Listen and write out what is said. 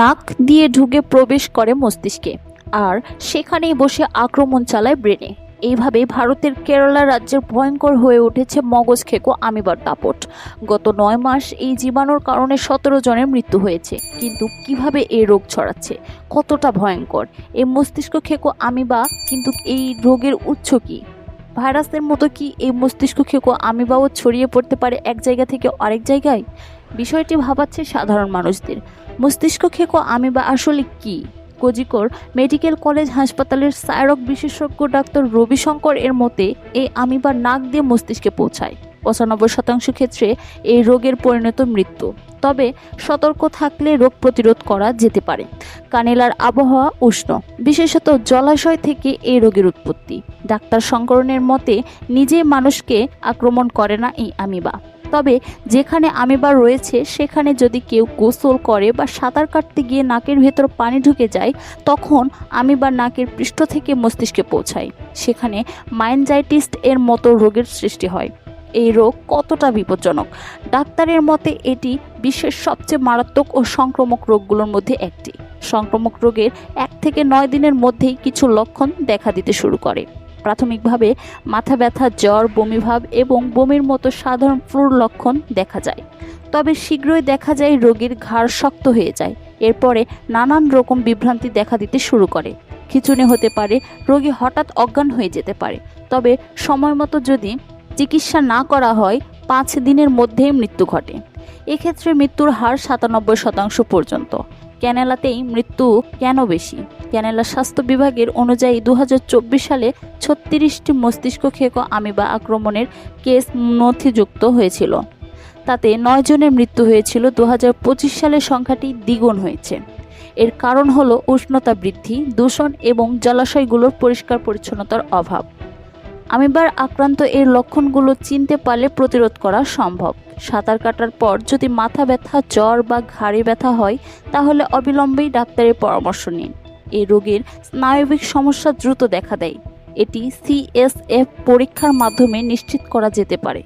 নাক দিয়ে ঢুকে প্রবেশ করে মস্তিষ্কে, আর সেখানেই বসে আক্রমণ চালায় ব্রেনে। এইভাবে ভারতের কেরালা রাজ্যের ভয়ঙ্কর হয়ে উঠেছে মগজ খেকো আমিবার দাপট। গত নয় মাস এই জীবাণুর কারণে সতেরো জনের মৃত্যু হয়েছে। কিন্তু কীভাবে এই রোগ ছড়াচ্ছে? কতটা ভয়ঙ্কর? এই মস্তিষ্ক খেকো আমিবা, কিন্তু এই রোগের উৎস কি? ভাইরাসের মতো কি এই মস্তিষ্ক খেকো আমিবাও ছড়িয়ে পড়তে পারে এক জায়গা থেকে আরেক জায়গায়? বিষয়টি ভাবাচ্ছে সাধারণ মানুষদের। মস্তিষ্ক খেকো আমিবা আসলে কি? কোজিকোর মেডিকেল কলেজ হাসপাতালের সায়রক বিশেষজ্ঞ ডাক্তার রবিশঙ্কর এর মতে, এই আমিবা নাক দিয়ে মস্তিষ্কে পৌঁছায়। পঁচানব্বই শতাংশ ক্ষেত্রে এই রোগের পরিণত মৃত্যু। তবে সতর্ক থাকলে রোগ প্রতিরোধ করা যেতে পারে। কানেলার আবহাওয়া উষ্ণ, বিশেষত জলাশয় থেকে এই রোগের উৎপত্তি। ডাক্তার শঙ্করনের মতে, নিজে মানুষকে আক্রমণ করে না এই আমিবা। তবে যেখানে আমিবা রয়েছে, সেখানে যদি কেউ গোসল করে বা সাঁতার কাটতে গিয়ে নাকের ভেতর পানি ঢুকে যায়, তখন আমিবা নাকের পৃষ্ঠ থেকে মস্তিষ্কে পৌঁছায়। সেখানে মাইনজাইটিস এর মতো রোগের সৃষ্টি হয়। এই রোগ কতটা বিপজ্জনক? ডাক্তারের মতে এটি বিশ্বের সবচেয়ে মারাত্মক ও সংক্রমক রোগগুলোর মধ্যে একটি। সংক্রমক রোগের এক থেকে নয় দিনের মধ্যেই কিছু লক্ষণ দেখা দিতে শুরু করে। প্রাথমিকভাবে মাথা ব্যথা, জ্বর, বমিভাব এবং বমির মতো সাধারণ ফ্লুর লক্ষণ দেখা যায়। তবে শীঘ্রই দেখা যায় রোগীর ঘাড় শক্ত হয়ে যায়। এরপরে নানান রকম বিভ্রান্তি দেখা দিতে শুরু করে। খিচুনি হতে পারে, রোগী হঠাৎ অজ্ঞান হয়ে যেতে পারে। তবে সময় মতো যদি চিকিৎসা না করা হয়, পাঁচ দিনের মধ্যেই মৃত্যু ঘটে। এক্ষেত্রে মৃত্যুর হার সাতানব্বই শতাংশ পর্যন্ত। ক্যানেলাতেই মৃত্যু কেন বেশি? ক্যানেলা স্বাস্থ্য বিভাগের অনুযায়ী দু হাজার চব্বিশ সালে ছত্রিশটি মস্তিষ্ক খেকো আমিবা আক্রমণের কেস নথিযুক্ত হয়েছিল। তাতে নয় জনের মৃত্যু হয়েছিল দু হাজার পঁচিশ সালের সংখ্যাটি দ্বিগুণ হয়েছে। এর কারণ হলো উষ্ণতা বৃদ্ধি, দূষণ এবং জলাশয়গুলোর পরিষ্কার পরিচ্ছন্নতার অভাব। আমিবার আক্রান্ত এর লক্ষণগুলো চিনতে পারলে প্রতিরোধ করা সম্ভব। সাঁতার কাটার পর যদি মাথা ব্যথা, জ্বর বা ঘাড়ে ব্যথা হয়, তাহলে অবিলম্বেই ডাক্তারের পরামর্শ নিন। এই রোগের স্নায়বিক সমস্যা দ্রুত দেখা দেয়। এটি সিএসএফ পরীক্ষার মাধ্যমে নিশ্চিত করা যেতে পারে।